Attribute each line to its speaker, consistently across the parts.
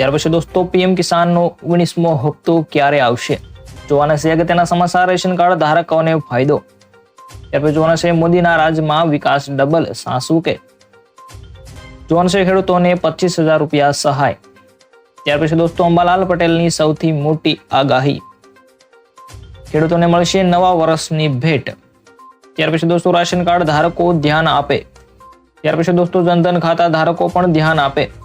Speaker 1: ત્યાર પછી દોસ્તો, પીએમ કિસાનનો ઓગણીસમો હપ્તો ક્યારે આવશે? જોવાના છે અગત્યના સમાચાર, રેશન કાર્ડ ધારકોને ફાયદો. ત્યાર પછી જોવાના છે મોદીના રાજ્યમાં વિકાસ ડબલ સાસુ કે. જોવાના છે ખેડૂતોને પચીસ હજાર રૂપિયા સહાય. ત્યાર પછી દોસ્તો, અંબાલાલ પટેલની સૌથી મોટી આગાહી. ખેડૂતોને મળશે નવા વર્ષની ભેટ. ત્યાર પછી દોસ્તો, રાશન કાર્ડ ધારકો ધ્યાન આપે. ત્યાર પછી દોસ્તો, જનધન ખાતા ધારકો પણ ધ્યાન આપે.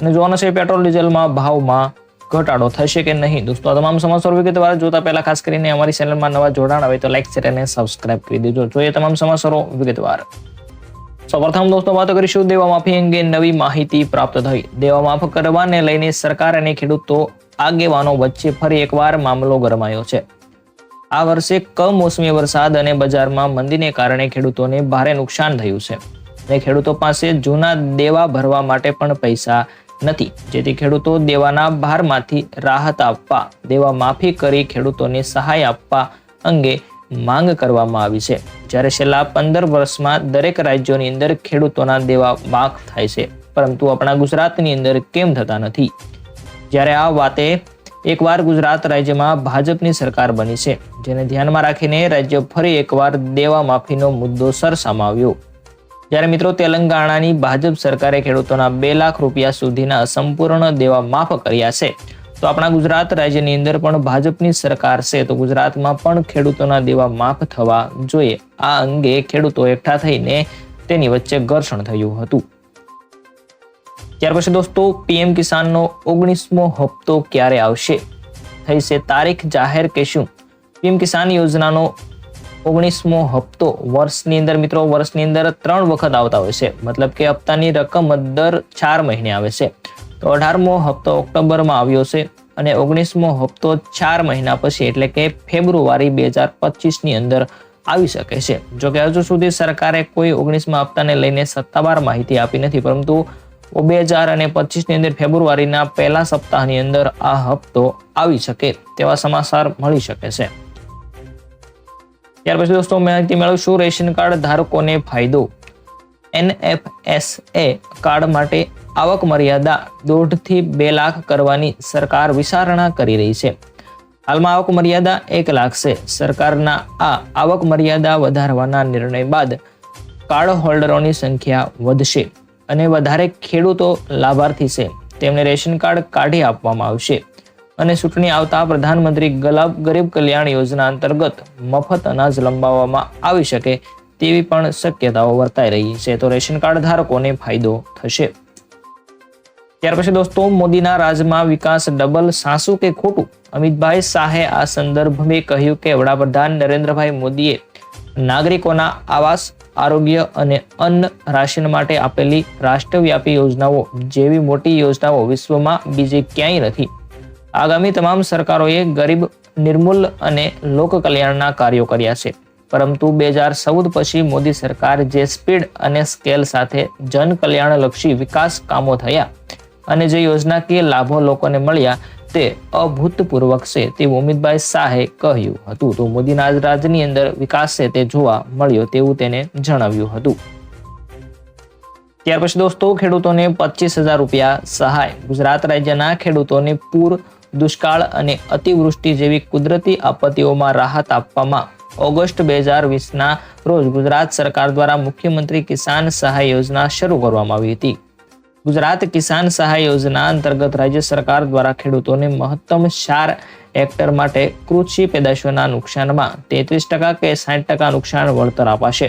Speaker 1: અને જોવાનું છે પેટ્રોલ, ડીઝલમાં ભાવમાં ઘટાડો થશે કે નહીં? દોસ્તો, આ તમામ સમાચારો વિગતવાર જોતા પહેલા ખાસ કરીને અમારી ચેનલમાં નવા જોડાણ આવે તો લાઈક, શેર અને સબસ્ક્રાઇબ કરી દેજો. જોઈએ તમામ સમાચારો વિગતવાર સૌપ્રથમ દોસ્તો, વાત કરીશું દેવા માફી અંગે નવી માહિતી પ્રાપ્ત થઈ. દેવા માફ કરવાને લઈને સરકાર અને ખેડૂતો આગેવાનો વચ્ચે ફરી એકવાર મામલો ગરમાયો છે. આ વર્ષે કમોસમી વરસાદ અને બજારમાં મંદીને કારણે ખેડૂતોને ભારે નુકસાન થયું છે. અને ખેડૂતો પાસે જૂના દેવા ભરવા માટે પણ પૈસા નથી. જેથી ખેડૂતો દેવાના ભારમાંથી રાહત આપવા, દેવા માફી કરી ખેડૂતોને સહાય આપવા અંગે માંગ કરવામાં આવી છે. જ્યારે છેલ્લા પંદર વર્ષમાં દરેક રાજ્યોની અંદર ખેડૂતોના દેવા માફ થાય છે, પરંતુ આપણા ગુજરાતની અંદર કેમ થતા નથી? જ્યારે આ વાતે એકવાર ગુજરાત રાજ્યમાં ભાજપની સરકાર બની છે, જેને ધ્યાનમાં રાખીને રાજ્ય ફરી એકવાર દેવા માફીનો મુદ્દો સરસામાવ્યો જ્યારે મિત્રો તેલંગાણાની ભાજપ સરકારે ખેડૂતોના બે લાખ રૂપિયા સુધીના સંપૂર્ણ દેવા માફ કર્યા છે. તો આપણા ગુજરાત રાજ્યની અંદર પણ ભાજપની સરકાર છે, તો ગુજરાતમાં પણ ખેડૂતોના દેવા માફ થવા જોઈએ. આ અંગે ખેડૂતો એકઠા થઈને તેની વચ્ચે ઘર્ષણ થયું હતું. ત્યાર પછી દોસ્તો, પીએમ કિસાનનો ઓગણીસમો હપ્તો ક્યારે આવશે? થઈ છે તારીખ જાહેર કે શું? પીએમ કિસાન યોજનાનો ઓગણીસમો હપ્તો વર્ષની અંદર, મિત્રો, વર્ષની અંદર ત્રણ વખત આવતા હોય છે. મતલબ કે હપ્તાની રકમ દર ચાર મહિને આવે છે. તો અઢારમો હપ્તો ઓક્ટોબરમાં આવ્યો છે અને ઓગણીસમો હપ્તો ચાર મહિના પછી, એટલે કે ફેબ્રુઆરી બે હજાર પચીસની અંદર આવી શકે છે. જોકે હજુ સુધી સરકારે કોઈ ઓગણીસમા હપ્તાને લઈને સત્તાવાર માહિતી આપી નથી, પરંતુ બે હજાર અને પચીસની અંદર ફેબ્રુઆરીના પહેલા સપ્તાહની અંદર આ હપ્તો આવી શકે તેવા સમાચાર મળી શકે છે. ત્યાર પછી દોસ્તો માહિતી મેળવશું રેશન કાર્ડ ધારકોને ફાયદો. એનએફએસએ કાર્ડ માટે આવક મર્યાદા દોઢથી બે લાખ કરવાની સરકાર વિચારણા કરી રહી છે. હાલમાં આવક મર્યાદા એક લાખ છે. સરકારના આ આવક મર્યાદા વધારવાના નિર્ણય બાદ કાર્ડ હોલ્ડરોની સંખ્યા વધશે અને વધારે ખેડૂતો લાભાર્થી છે. તેમને રેશન કાર્ડ કાઢી આપવામાં આવશે. અને ચૂંટણી આવતા પ્રધાનમંત્રી ગલાબ ગરીબ કલ્યાણ યોજના અંતર્ગત મફત અનાજ લંબાવવામાં આવી શકે તેવી પણ શક્યતાઓ વર્તાઈ રહી છે. તો રેશન કાર્ડ ધારકોને ફાયદો થશે. ત્યાર પછી દોસ્તો, મોદીના રાજમાં વિકાસ ડબલ સાસુ કે ખોટું? અમિતભાઈ શાહે આ સંદર્ભમાં કહ્યું કે વડાપ્રધાન નરેન્દ્રભાઈ મોદીએ નાગરિકોના આવાસ, આરોગ્ય અને અન્ન રાશન માટે આપેલી રાષ્ટ્રવ્યાપી યોજનાઓ જેવી મોટી યોજનાઓ વિશ્વમાં બીજે ક્યાંય નથી. આગામી તમામ સરકારોએ ગરીબ, નિર્મૂલ અને લોકકલ્યાણના કાર્યો કર્યા છે. પરંતુ બે હજાર ચૌદ પછી મોદી સરકાર જે સ્પીડ અને સ્કેલ સાથે જનકલ્યાણલક્ષી વિકાસ કામો થયા અને જે યોજનાકીય લાભો લોકોને મળ્યા તે અભૂતપૂર્વક છે તેવું અમિતભાઈ શાહે કહ્યું હતું. તો મોદીના રાજની અંદર વિકાસ છે તે જોવા મળ્યો તેવું તેને જણાવ્યું હતું. ત્યાર પછી દોસ્તો ખેડૂતોને પચીસ હજાર રૂપિયા સહાય. ગુજરાત રાજ્યના ખેડૂતોને પૂર દુષ્કાળ અને અતિવૃષ્ટિ જેવી કુદરતી આપત્તિઓમાં રાહત આપવામાં ઓગસ્ટ બે હજાર વીસના રોજ ગુજરાત સરકાર દ્વારા મુખ્યમંત્રી કિસાન સહાય યોજના શરૂ કરવામાં આવી હતી. ગુજરાત કિસાન સહાય યોજના અંતર્ગત રાજ્ય સરકાર દ્વારા ખેડૂતોને મહત્તમ ચાર હેક્ટર માટે કૃષિ પેદાશોના નુકસાનમાં તેત્રીસ ટકા કે સાઠ ટકા નુકસાન વળતર અપાશે.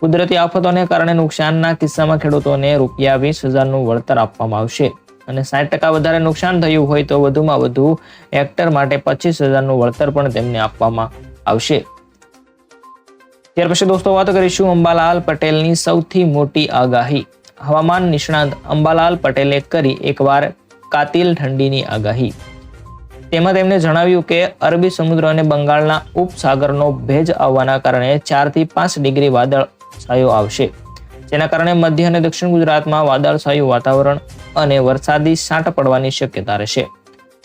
Speaker 1: કુદરતી આફતોને કારણે નુકસાનના કિસ્સામાં ખેડૂતોને રૂપિયા વીસ હજારનું વળતર આપવામાં આવશે. અને સાઠ ટકા વધારે નુકસાન થયું હોય તો વધુમાં વધુ હેક્ટર માટે પચીસ હજારનું વળતર પણ તેમને આપવામાં આવશે. ત્યાર પછી દોસ્તો વાત કરીશું અંબાલાલ પટેલની સૌથી મોટી આગાહી. હવામાન નિષ્ણાંત અંબાલાલ પટેલે કરી એકવાર કાતિલ ઠંડીની આગાહી. તેમાં તેમણે જણાવ્યું કે, અરબી સમુદ્ર અને બંગાળના ઉપસાગરનો ભેજ આવવાના કારણે ચારથી પાંચ ડિગ્રી વાદળ છાયો આવશે. જેના કારણે મધ્ય અને દક્ષિણ ગુજરાતમાં વાદળછાયું વાતાવરણ અને વરસાદી છાંટ પડવાની શક્યતા રહેશે.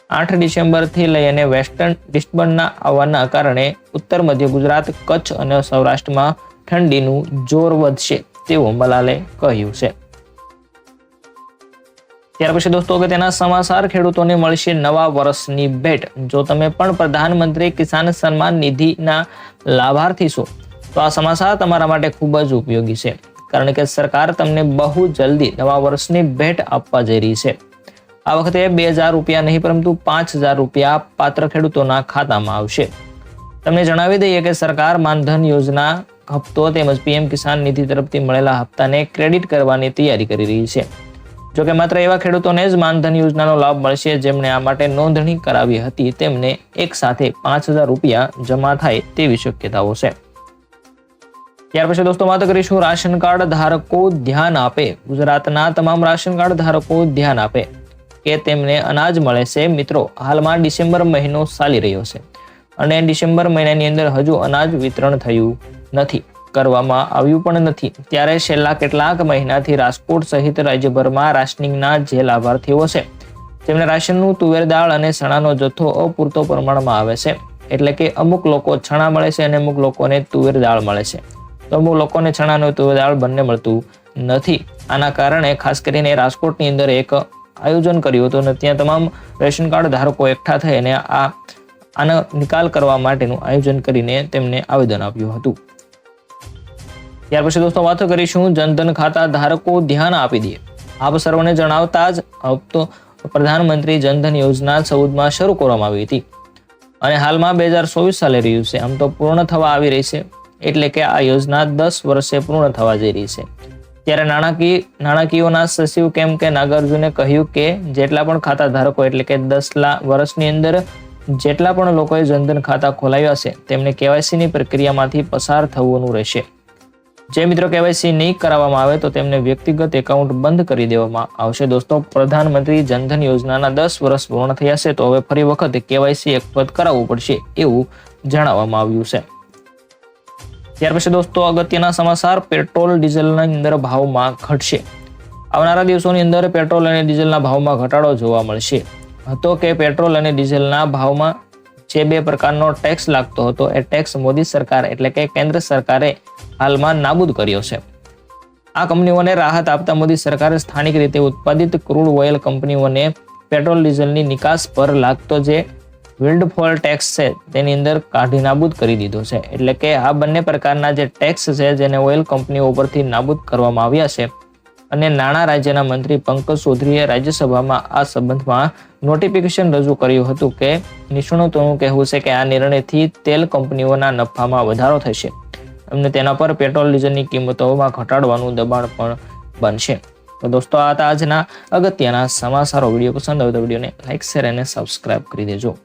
Speaker 1: આઠ ડિસેમ્બરથી લઈ અને વેસ્ટર્ન ડિસ્ટર્બન્સના આવવાના કારણે ઉત્તર મધ્ય ગુજરાત, કચ્છ અને સૌરાષ્ટ્રમાં ઠંડીનું જોર વધશે તેવું મલાલે કહ્યું છે. ત્યાર પછી દોસ્તો કે તેના સમાચાર ખેડૂતોને મળશે નવા વર્ષની ભેટ. જો તમે પણ પ્રધાનમંત્રી કિસાન સન્માન નિધિના લાભાર્થી છો, તો આ સમાચાર તમારા માટે ખૂબ જ ઉપયોગી છે. કારણ કે સરકાર તમને બહુ જલ્દી નવા વર્ષની ભેટ આપવા જઈ રહી છે. આ વખતે બે હજાર રૂપિયા નહીં, પરંતુ પાંચ હજાર રૂપિયા પાત્ર ખેડૂતોના ખાતામાં આવશે. તમને જણાવી દઈએ કે સરકાર માનધન યોજના હપ્તો તેમજ પીએમ કિસાન નિધિ તરફથી મળેલા હપ્તાને ક્રેડિટ કરવાની તૈયારી કરી રહી છે. જોકે માત્ર એવા ખેડૂતોને જ માનધન યોજનાનો લાભ મળશે જેમણે આ માટે નોંધણી કરાવી હતી, તેમને એક સાથે પાંચ હજાર રૂપિયા જમા થાય તેવી શક્યતાઓ છે. ત્યાર પછી દોસ્તો વાત કરીશું રાશન કાર્ડ ધારકો ધ્યાન આપે. ગુજરાતના તમામ રાશન કાર્ડ ધારકો ધ્યાન આપે કે તેમને અનાજ મળે છે. મિત્રો, હાલમાં ડિસેમ્બર મહિનો ચાલી રહ્યો છે અને ડિસેમ્બર મહિનાની અંદર હજુ અનાજ વિતરણ થયું નથી, કરવામાં આવ્યું પણ નથી. ત્યારે છેલ્લા કેટલાક મહિનાથી રાજકોટ સહિત રાજ્યભરમાં રાશનિંગના જે લાભાર્થીઓ છે, તેમને રાશનનું તુવેર દાળ અને ચણાનો જથ્થો અપૂરતો પ્રમાણમાં આવે છે. એટલે કે અમુક લોકો છણા મળે છે અને અમુક લોકોને તુવેર દાળ મળે છે. તો લોકોને ચણાનું દાળ બંને મળતું નથી. આના કારણે ખાસ કરીને રાજકોટની અંદર એક આયોજન કર્યું હતું અને ત્યાં તમામ રેશન કાર્ડ ધારકો એકઠા થઈ અને આ, આનો નિકાલ કરવા માટેનું આયોજન કરીને તેમને આવેદન આપ્યું હતું. ત્યાર પછી દોસ્તો વાતો કરીશું જનધન ખાતા ધારકો ધ્યાન આપી દે આપ સર્વને જણાવતા જ હપ્તો પ્રધાનમંત્રી જનધન યોજના ચૌદમાં શરૂ કરવામાં આવી હતી. અને હાલમાં બે હજાર ચોવીસ ચાલી રહ્યું છે. આમ તો પૂર્ણ થવા આવી રહી છે. એટલે કે આ યોજના દસ વર્ષે પૂર્ણ થવા જઈ રહી છે. ત્યારે નાણાકીય નાણાકીયોના સચિવ કેમ કે નાગાર્જુને કહ્યું કે જેટલા પણ ખાતા ધારકો એટલે કે દસ લાખ વર્ષની અંદર જેટલા પણ લોકોએ જનધન ખાતા ખોલાવ્યા છે, તેમને કેવાયસીની પ્રક્રિયામાંથી પસાર થવાનું રહેશે. જે મિત્રો કેવાયસી નહીં કરાવવામાં આવે તો તેમને વ્યક્તિગત એકાઉન્ટ બંધ કરી દેવામાં આવશે. દોસ્તો, પ્રધાનમંત્રી જનધન યોજનાના દસ વર્ષ પૂર્ણ થયા છે, તો હવે ફરી વખત કેવાયસી એક વખત કરાવવું પડશે એવું જણાવવામાં આવ્યું છે. ત્યાર પછી દોસ્તો અગત્યના સમાચાર, પેટ્રોલ ડીઝલના અંદર ભાવમાં ઘટશે. આવનારા દિવસોની અંદર પેટ્રોલ અને ડીઝલના ભાવમાં ઘટાડો જોવા મળશે. હતો કે પેટ્રોલ અને ડીઝલના ભાવમાં જે બે પ્રકારનો ટેક્સ લાગતો હતો, એ ટેક્સ મોદી સરકાર એટલે કે કેન્દ્ર સરકારે હાલમાં નાબૂદ કર્યો છે. આ કંપનીઓને રાહત આપતા મોદી સરકારે સ્થાનિક રીતે ઉત્પાદિત ક્રૂડ ઓઇલ કંપનીઓને પેટ્રોલ ડીઝલની નિકાસ પર લાગતો જે વિલ્ડફોલ ટેક્સ છે, તેની અંદર કાઢી નાબૂદ કરી દીધો છે. એટલે કે આ બંને પ્રકારના જે ટેક્સ છે, જેને ઓઇલ કંપનીઓ ઉપરથી નાબૂદ કરવામાં આવ્યા છે, અને નાણાં રાજ્યના મંત્રી પંકજ ચૌધરીએ રાજ્યસભામાં આ સંબંધમાં નોટિફિકેશન રજૂ કર્યું હતું કે નિષ્ણાતોનું કહેવું છે કે આ નિર્ણયથી તેલ કંપનીઓના નફામાં વધારો થશે. અને તેના પર પેટ્રોલ, ડીઝલની કિંમતોમાં ઘટાડવાનું દબાણ પણ બનશે. તો દોસ્તો, આ હતા આજના અગત્યના સમાચારો. વીડિયો પસંદ આવે તો વિડીયોને લાઇક શેર અને સબસ્ક્રાઇબ કરી દેજો.